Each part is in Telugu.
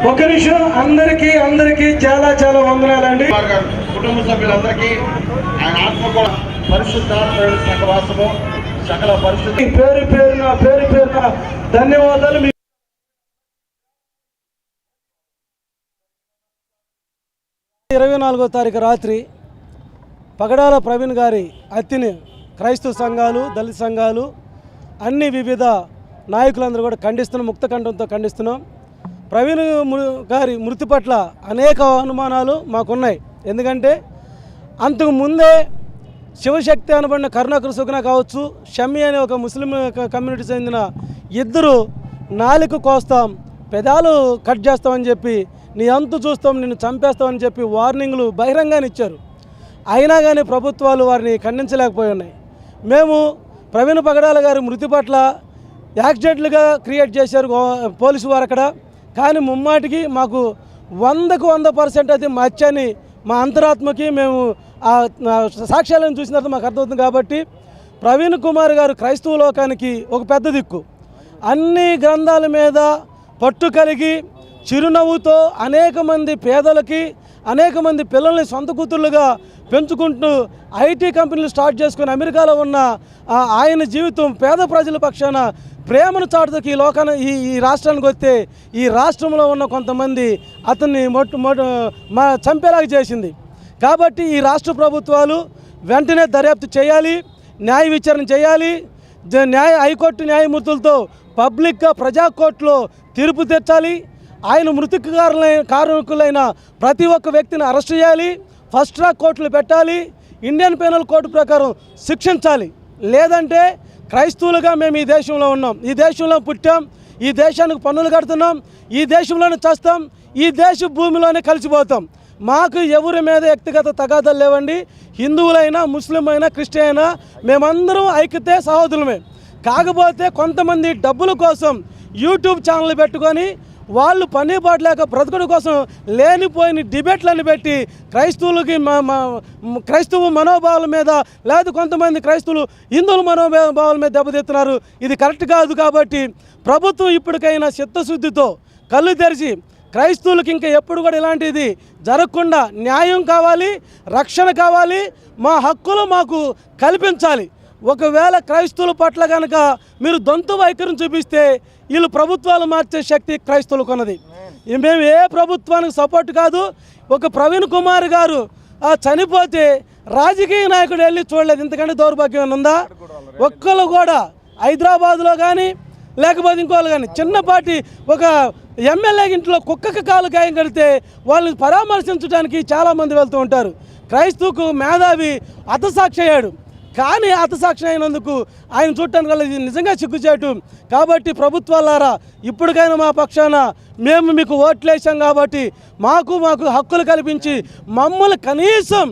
అందరికీ అందరికీ చాలా చాలా వందనాలండి. కుటుంబ సభ్యులందరికీ ఆయన ఆత్మ కూడా పరిశుద్ధాత్మ సహవాసము సకల పరిశుద్ధి. ఈ పేరు పేరున పేరు పేరున ధన్యవాదాలు. మీ ఇరవై నాలుగో తారీఖు రాత్రి పగడాల ప్రవీణ్ గారి హత్యని క్రైస్తవ సంఘాలు దళిత సంఘాలు అన్ని వివిధ నాయకులందరూ కూడా ఖండిస్తున్నాం ముక్త కంఠంతో ఖండిస్తున్నాం. ప్రవీణ్ గారి మృతి పట్ల అనేక అనుమానాలు మాకున్నాయి. ఎందుకంటే అంతకు ముందే శివశక్తి అనబడిన కరుణాకర్ సుఖన కావచ్చు షమ్మి అనే ఒక ముస్లిం కమ్యూనిటీ చెందిన ఇద్దరు నాలుక కోస్తాం పెదాలు కట్ చేస్తామని చెప్పి నీ అంతు చూస్తాం నిన్ను చంపేస్తామని చెప్పి వార్నింగ్లు బహిరంగానే ఇచ్చారు. అయినా కానీ ప్రభుత్వాలు వారిని ఖండించలేకపోయి ఉన్నాయి మేము ప్రవీణ్ పగడాల గారి మృతి పట్ల యాక్సిడెంట్లుగా క్రియేట్ చేశారు పోలీసు వారు అక్కడ కానీ ముమ్మాటికి మాకు వందకు వంద పర్సెంట్ అది మచ్చని మా అంతరాత్మకి మేము ఆ సాక్ష్యాలను చూసిన తర్వాత మాకు అర్థమవుతుంది కాబట్టి ప్రవీణ్ కుమార్ గారు క్రైస్తవ లోకానికి ఒక పెద్ద దిక్కు. అన్ని గ్రంథాల మీద పట్టు కలిగి చిరునవ్వుతో అనేక మంది పేదలకి అనేక మంది పిల్లల్ని సొంత కూతుర్లుగా పెంచుకుంటూ ఐటీ కంపెనీలు స్టార్ట్ చేసుకుని అమెరికాలో ఉన్న ఆయన జీవితం పేద ప్రజల పక్షాన ప్రేమను చాటుతూ ఈ లోకాన్ని ఈ ఈ రాష్ట్రానికి వస్తే ఈ రాష్ట్రంలో ఉన్న కొంతమంది అతన్ని మొట్టు మొట్టు మా చంపేలాగా చేసింది. కాబట్టి ఈ రాష్ట్ర ప్రభుత్వాలు వెంటనే దర్యాప్తు చేయాలి న్యాయ విచారణ చేయాలి న్యాయ హైకోర్టు న్యాయమూర్తులతో పబ్లిక్గా ప్రజా కోర్టులో తీర్పు తెచ్చాలి. ఆయన మృతికి కార్మికులైన ప్రతి ఒక్క వ్యక్తిని అరెస్ట్ చేయాలి ఫస్ట్ ట్రాక్ కోర్టులు పెట్టాలి ఇండియన్ పెనల్ కోర్టు ప్రకారం శిక్షించాలి. లేదంటే క్రైస్తవులుగా మేము ఈ దేశంలో ఉన్నాం. ఈ దేశంలో పుట్టాం. ఈ దేశానికి పన్నులు కడుతున్నాం. ఈ దేశంలోనే చేస్తాం. ఈ దేశ భూమిలోనే కలిసిపోతాం. మాకు ఎవరి మీద వ్యక్తిగత తగాదాలు లేవండి. హిందువులైనా ముస్లిం అయినా క్రిస్టియన్ అయినా మేమందరం ఐక్యతే సహోదరులమే. కాకపోతే కొంతమంది డబ్బుల కోసం యూట్యూబ్ ఛానల్ పెట్టుకొని వాళ్ళు పని లేక బ్రతుకుడు కోసం లేనిపోయిన డిబేట్లను పెట్టి క్రైస్తవులకి మా- మా క్రైస్తవ మనోభావాల మీద లేదు కొంతమంది క్రైస్తవులు హిందువుల మనోభావాల మీద దెబ్బతీస్తున్నారు. ఇది కరెక్ట్ కాదు కాబట్టి ప్రభుత్వం ఇప్పటికైనా చిత్తశుద్ధితో కళ్ళు తెరిచి క్రైస్తవులకి ఇంకా ఎప్పుడు కూడా ఇలాంటిది జరగకుండా న్యాయం కావాలి రక్షణ కావాలి మా హక్కులు మాకు కల్పించాలి. ఒకవేళ క్రైస్తవుల పట్ల కనుక మీరు దొంతు వైఖరిని చూపిస్తే వీళ్ళు ప్రభుత్వాలు మార్చే శక్తి క్రైస్తవులకు ఉన్నది. మేము ఏ ప్రభుత్వానికి సపోర్ట్ కాదు ఒక ప్రవీణ్ కుమార్ గారు చనిపోతే రాజకీయ నాయకుడు వెళ్ళి చూడలేదు. ఇంతకంటే దౌర్భాగ్యం ఉందా? ఒక్కరు కూడా హైదరాబాద్లో కానీ లేకపోతే ఇంకోళ్ళు కానీ చిన్నపాటి ఒక ఎమ్మెల్యే ఇంట్లో కుక్కకి కాలు గాయం కడితే వాళ్ళని పరామర్శించడానికి చాలామంది వెళ్తూ ఉంటారు. క్రైస్తవుకు మేధావి అతసాక్షి అయ్యాడు. కానీ హతసాక్షి అయినందుకు ఆయన చూడటానికి వల్ల ఇది నిజంగా సిగ్గుచేటు. కాబట్టి ప్రభుత్వాలారా ఇప్పటికైనా మా పక్షాన మేము మీకు ఓట్లేసాం కాబట్టి మాకు మాకు హక్కులు కల్పించి మమ్మల్ని కనీసం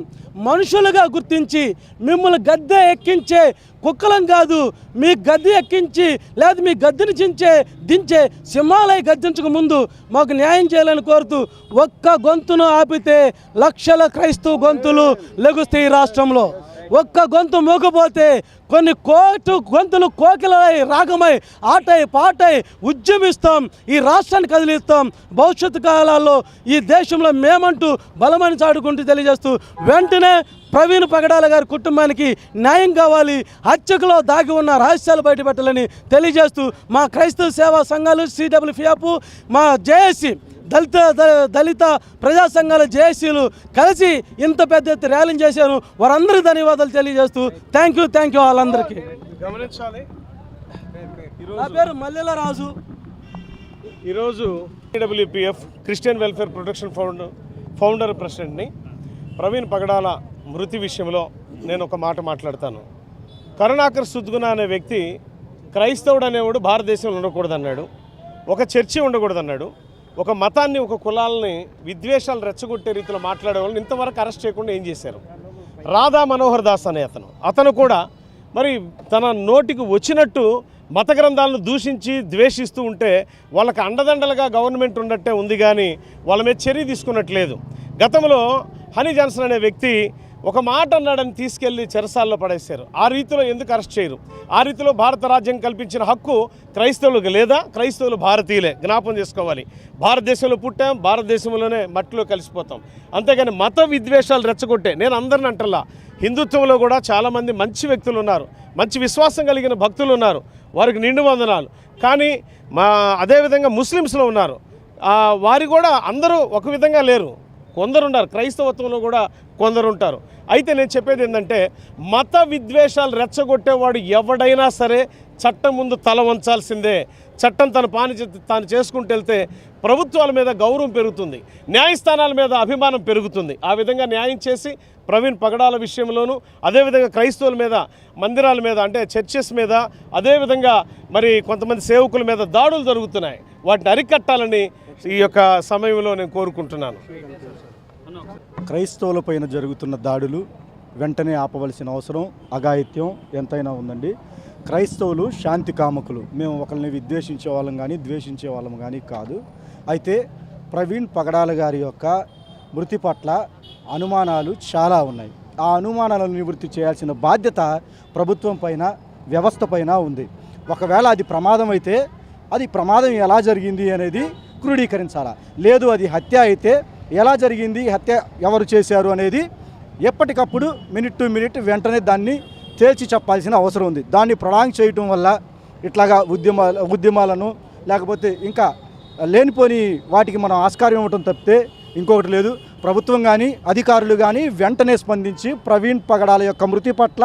మనుషులుగా గుర్తించి మిమ్మల్ని గద్దె ఎక్కించే కుక్కలం కాదు. మీ గద్దె ఎక్కించి లేదా మీ గద్దెని చించే దించే సింహాలయ గద్దించక ముందు మాకు న్యాయం చేయాలని కోరుతూ ఒక్క గొంతును ఆపితే లక్షల క్రైస్తవ గొంతులు లెగుస్తాయి ఈ రాష్ట్రంలో. ఒక్క గొంతు మోకపోతే కొన్ని కోటు గొంతులు కోకిలై రాగమై ఆటై పాటై ఉద్యమిస్తాం. ఈ రాష్ట్రాన్ని కదిలిస్తాం. భవిష్యత్తు కాలాల్లో ఈ దేశంలో మేమంటూ బలమని చాటుకుంటూ తెలియజేస్తూ వెంటనే ప్రవీణ్ పగడాల గారి కుటుంబానికి న్యాయం కావాలి. హత్యకులో దాగి ఉన్న రహస్యాలు బయటపెట్టాలని తెలియజేస్తూ మా క్రైస్తవ సేవా సంఘాలు సిడబ్ల్యూఫిఎఫ్ మా జేఏసీ దళిత ద- దళిత ప్రజా సంఘాల జేఏసీలు కలిసి ఇంత పెద్ద ఎత్తున ర్యాలీని చేశారు. వారందరికీ ధన్యవాదాలు తెలియజేస్తూ థ్యాంక్ యూ థ్యాంక్ యూ వాళ్ళందరికీ గమనించాలి. నా పేరు మల్లెల రాజు. ఈరోజు AWPF Christian welfare protection found founder ప్రెసిడెంట్ని Praveen Pagadala మృతి విషయంలో నేను ఒక మాట మాట్లాడతాను. కరుణాకర్ సుద్గుణ అనే వ్యక్తి క్రైస్తవుడు అనేవాడు భారతదేశంలో ఉండకూడదన్నాడు. ఒక చర్చి ఉండకూడదన్నాడు. ఒక మతాన్ని ఒక కులాలని విద్వేషాలు రెచ్చగొట్టే రీతిలో మాట్లాడే వాళ్ళని ఇంతవరకు అరెస్ట్ చేయకుండా ఏం చేశారు? రాధా మనోహర్ దాస్ అనే అతను. అతను కూడా మరి తన నోటికి వచ్చినట్టు మత గ్రంథాలను దూషించి ద్వేషిస్తూ ఉంటే వాళ్ళకి అండదండలుగా గవర్నమెంట్ ఉన్నట్టే ఉంది కానీ వాళ్ళ మీద చర్య తీసుకున్నట్లేదు గతంలో హనీ జాన్సన్ అనే వ్యక్తి ఒక మాట అన్నాడని తీసుకెళ్ళి చెరసాల్లో పడేశారు. ఆ రీతిలో ఎందుకు అరెస్ట్ చేయరు? ఆ రీతిలో భారత రాజ్యం కల్పించిన హక్కు క్రైస్తవులకు లేదా క్రైస్తవులు భారతీయులే? జ్ఞాపం చేసుకోవాలి. భారతదేశంలో పుట్టాం భారతదేశంలోనే మట్టిలో కలిసిపోతాం. అంతేగాని మత విద్వేషాలు రెచ్చగొట్టే నేను అందరిని అంటల్లా హిందుత్వంలో కూడా చాలామంది మంచి వ్యక్తులు ఉన్నారు. మంచి విశ్వాసం కలిగిన భక్తులు ఉన్నారు. వారికి నిండు వందనాలు. కానీ మా అదేవిధంగా ముస్లిమ్స్లో ఉన్నారు. వారు వారి కూడా అందరూ ఒక విధంగా లేరు. కొందరున్నారు క్రైస్తవత్వంలో కూడా కొందరుంటారు. అయితే నేను చెప్పేది ఏంటంటే మత విద్వేషాలు రెచ్చగొట్టేవాడు ఎవడైనా సరే చట్టం ముందు తల వంచాల్సిందే. చట్టం తన పాని చే- తాను చేసుకుంటూ వెళ్తే ప్రభుత్వాల మీద గౌరవం పెరుగుతుంది. న్యాయస్థానాల మీద అభిమానం పెరుగుతుంది. ఆ విధంగా న్యాయం చేసి ప్రవీణ్ పగడాల విషయంలోనూ అదేవిధంగా క్రైస్తవుల మీద మందిరాల మీద అంటే చర్చెస్ మీద అదేవిధంగా మరి కొంతమంది సేవకుల మీద దాడులు జరుగుతున్నాయి. వాటిని అరికట్టాలని ఈ యొక్క సమయంలో నేను కోరుకుంటున్నాను. క్రైస్తవులపైన జరుగుతున్న దాడులు వెంటనే ఆపవలసిన అవసరం అఘాయిత్యం ఎంతైనా ఉందండి. క్రైస్తవులు శాంతి కామకులు. మేము ఒకరిని విద్వేషించే వాళ్ళం కానీ ద్వేషించే వాళ్ళం కానీ కాదు. అయితే ప్రవీణ్ పగడాల గారి యొక్క మృతి పట్ల అనుమానాలు చాలా ఉన్నాయి. ఆ అనుమానాలను నివృత్తి చేయాల్సిన బాధ్యత ప్రభుత్వం పైన వ్యవస్థ పైన ఉంది. ఒకవేళ అది ప్రమాదం అయితే అది ప్రమాదం ఎలా జరిగింది అనేది క్రోడీకరించాలా? లేదు అది హత్య అయితే ఎలా జరిగింది హత్య ఎవరు చేశారు అనేది ఎప్పటికప్పుడు మినిట్ టు మినిట్ వెంటనే దాన్ని తేల్చి చెప్పాల్సిన అవసరం ఉంది. దాన్ని ప్రొలాంగ్ చేయటం వల్ల ఇట్లాగా ఉద్యమ ఉద్యమాలను లేకపోతే ఇంకా లేనిపోని వాటికి మనం ఆస్కారం ఇవ్వటం తప్పితే ఇంకొకటి లేదు. ప్రభుత్వం కానీ అధికారులు కానీ వెంటనే స్పందించి ప్రవీణ్ పగడాల యొక్క మృతి పట్ల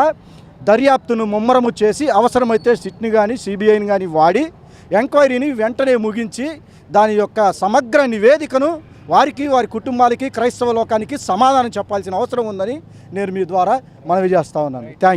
దర్యాప్తును ముమ్మరము చేసి అవసరమైతే సిట్ని కానీ సిబిఐని కానీ వాడి ఎంక్వైరీని వెంటనే ముగించి దాని యొక్క సమగ్ర నివేదికను వారికి వారి కుటుంబాలకి క్రైస్తవ లోకానికి సమాధానం చెప్పాల్సిన అవసరం ఉందని నేను మీ ద్వారా మనవి చేస్తా ఉన్నాను. థ్యాంక్